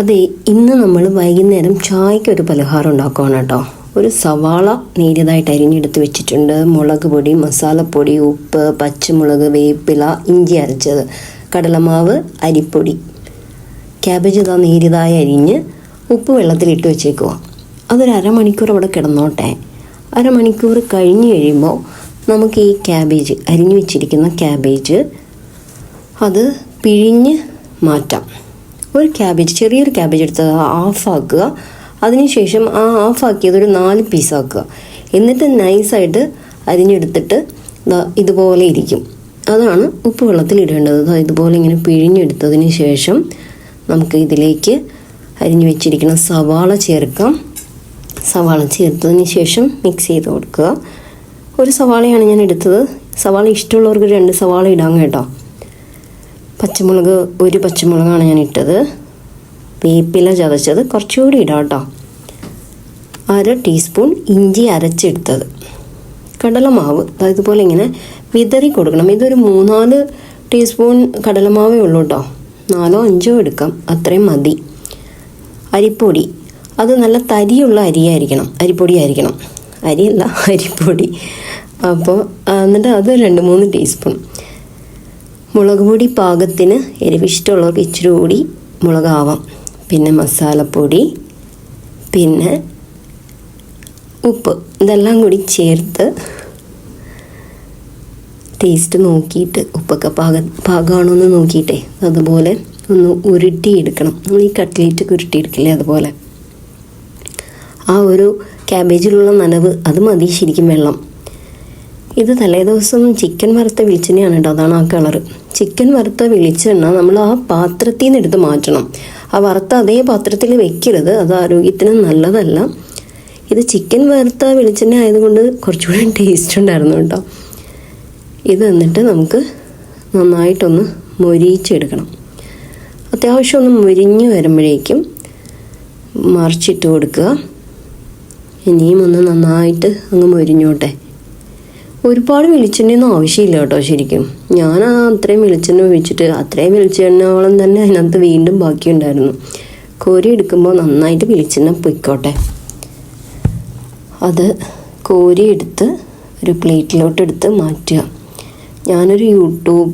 അതെ ഇന്ന് നമ്മൾ വൈകുന്നേരം ചായക്ക് ഒരു പലഹാരം ഉണ്ടാക്കുകയാണ് കേട്ടോ. ഒരു സവാള നേരിയതായിട്ട് അരിഞ്ഞെടുത്ത് വെച്ചിട്ടുണ്ട്. മുളക് പൊടി മസാലപ്പൊടി ഉപ്പ് പച്ചമുളക് വേപ്പില ഇഞ്ചി അരച്ചത്. കടലമാവ് അരിപ്പൊടി. ക്യാബേജ് ഇതാ നേരിയതായി അരിഞ്ഞ് ഉപ്പ് വെള്ളത്തിലിട്ട് വെച്ചേക്കുക അതൊരു അരമണിക്കൂർ അവിടെ കിടന്നോട്ടെ. അരമണിക്കൂർ കഴിഞ്ഞ് കഴിയുമ്പോൾ നമുക്ക് ഈ ക്യാബേജ് അരിഞ്ഞു വെച്ചിരിക്കുന്ന ക്യാബേജ് അത് പിഴിഞ്ഞ് മാറ്റാം. ഒരു ക്യാബേജ് ചെറിയൊരു ക്യാബേജ് എടുത്ത് ഓഫാക്കുക അതിനുശേഷം ആ ഹാഫ് ആക്കിയത് ഒരു നാല് പീസാക്കുക എന്നിട്ട് നൈസായിട്ട് അരിഞ്ഞെടുത്തിട്ട് ഇതുപോലെ ഇരിക്കും. അതാണ് ഉപ്പ് വെള്ളത്തിൽ ഇടേണ്ടത്. ഇതുപോലെ ഇങ്ങനെ പിഴിഞ്ഞെടുത്തതിന് ശേഷം നമുക്ക് ഇതിലേക്ക് അരിഞ്ഞു വെച്ചിരിക്കുന്ന സവാള ചേർക്കാം. സവാള ചേർത്തതിന് ശേഷം മിക്സ് ചെയ്ത് കൊടുക്കുക. ഒരു സവാളയാണ് ഞാൻ എടുത്തത്. സവാള ഇഷ്ടമുള്ളവർക്ക് രണ്ട് സവാള ഇടാം കേട്ടോ. പച്ചമുളക് ഒരു പച്ചമുളകാണ് ഞാൻ ഇട്ടത്. വേപ്പില ചതച്ചത് കുറച്ചുകൂടി ഇടാം കേട്ടോ. അര ടീസ്പൂൺ ഇഞ്ചി അരച്ചെടുത്തത്. കടലമാവ് ഇതുപോലെ ഇങ്ങനെ വിതറി കൊടുക്കണം. ഇതൊരു മൂന്നാൽ ടീസ്പൂൺ കടലമാവേ ഉള്ളൂ കേട്ടോ. നാലോ അഞ്ചോ എടുക്കാം. അത്രയും മതി. അരിപ്പൊടി. അത് നല്ല തരിയുള്ള അരിയായിരിക്കണം. അരിപ്പൊടി ആയിരിക്കണം അരിയല്ല അരിപ്പൊടി. അപ്പോൾ എന്നിട്ട് അത് രണ്ട് മൂന്ന് ടീസ്പൂൺ. മുളക് പൊടി പാകത്തിന് എരിവിഷ്ടമുള്ളവർക്ക് ഇച്ചിരി കൂടി മുളകാവാം. പിന്നെ മസാലപ്പൊടി പിന്നെ ഉപ്പ്. ഇതെല്ലാം കൂടി ചേർത്ത് ടേസ്റ്റ് നോക്കിയിട്ട് ഉപ്പൊക്കെ പാക പാകമാണോ എന്ന് നോക്കിയിട്ടേ അതുപോലെ ഒന്ന് ഉരുട്ടിയെടുക്കണം. നമ്മൾ ഈ കട്ട്ലേറ്റ് ഉരുട്ടിയെടുക്കില്ലേ അതുപോലെ. ആ ഒരു ക്യാബേജിലുള്ള നനവ് അത് മതി ശരിക്കും വെള്ളം. ഇത് തലേദിവസം ചിക്കൻ വറുത്ത വെളിച്ചെണ്ണയാണ് കേട്ടോ. അതാണ് ആ കളറ്. ചിക്കൻ വറുത്ത വെളിച്ചെണ്ണ നമ്മൾ ആ പാത്രത്തിൽ നിന്ന് എടുത്ത് മാറ്റണം. ആ വറുത്ത അതേ പാത്രത്തിൽ വെക്കരുത്. അത് ആരോഗ്യത്തിന് നല്ലതല്ല. ഇത് ചിക്കൻ വറുത്ത വെളിച്ചെണ്ണ ആയതുകൊണ്ട് കുറച്ചുകൂടി ടേസ്റ്റ് ഉണ്ടായിരുന്നു കേട്ടോ. ഇത് എന്നിട്ട് നമുക്ക് നന്നായിട്ടൊന്ന് മൊരിയിച്ചെടുക്കണം. അത്യാവശ്യം ഒന്ന് മൊരിഞ്ഞ് വരുമ്പോഴേക്കും മറിച്ചിട്ട് കൊടുക്കുക. ഇനിയും ഒന്ന് നന്നായിട്ട് അങ്ങ് മൊരിഞ്ഞോട്ടെ. ഒരുപാട് വെളിച്ചെണ്ണയൊന്നും ആവശ്യമില്ല കേട്ടോ ശരിക്കും. ഞാൻ അത്രയും വെളിച്ചെണ്ണ ഒഴിച്ചിട്ട് അത്രയും വെളിച്ചെണ്ണയോളം തന്നെ അതിനകത്ത് വീണ്ടും ബാക്കിയുണ്ടായിരുന്നു. കോരി എടുക്കുമ്പോൾ നന്നായിട്ട് വെളിച്ചെണ്ണ പൊയ്ക്കോട്ടെ. അത് കോരി എടുത്ത് ഒരു പ്ലേറ്റിലോട്ട് എടുത്ത് മാറ്റുക. ഞാനൊരു യൂട്യൂബ്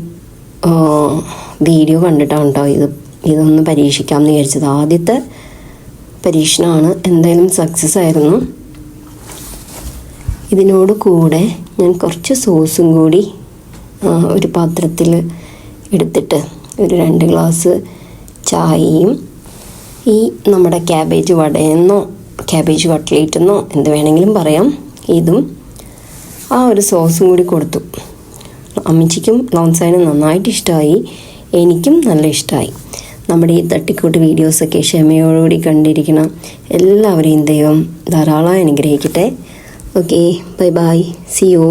വീഡിയോ കണ്ടിട്ടാണ് കേട്ടോ ഇത്. ഇതൊന്ന് പരീക്ഷിക്കാമെന്ന് വിചാരിച്ചത്. ആദ്യത്തെ പരീക്ഷണമാണ് എന്തായാലും സക്സസ് ആയിരുന്നു ഇതിനോട് കൂടെ ഞാൻ കുറച്ച് സോസും കൂടി ഒരു പാത്രത്തിൽ എടുത്തിട്ട് ഒരു രണ്ട് ഗ്ലാസ് ചായയും ഈ നമ്മുടെ ക്യാബേജ് വടയെന്നോ ക്യാബേജ് കട്ട്ലേറ്റെന്നോ എന്ത് വേണമെങ്കിലും പറയാം. ഇതും ആ ഒരു സോസും കൂടി കൊടുത്തു. അമ്മച്ചിക്കും ലോൺസാനും നന്നായിട്ട് ഇഷ്ടമായി എനിക്കും നല്ല ഇഷ്ടമായി നമ്മുടെ ഈ തട്ടിക്കൂട്ട് വീഡിയോസൊക്കെ ക്ഷമയോടുകൂടി കണ്ടിരിക്കണം. എല്ലാവരെയും ദൈവം ധാരാളം അനുഗ്രഹിക്കട്ടെ. Okay bye bye see you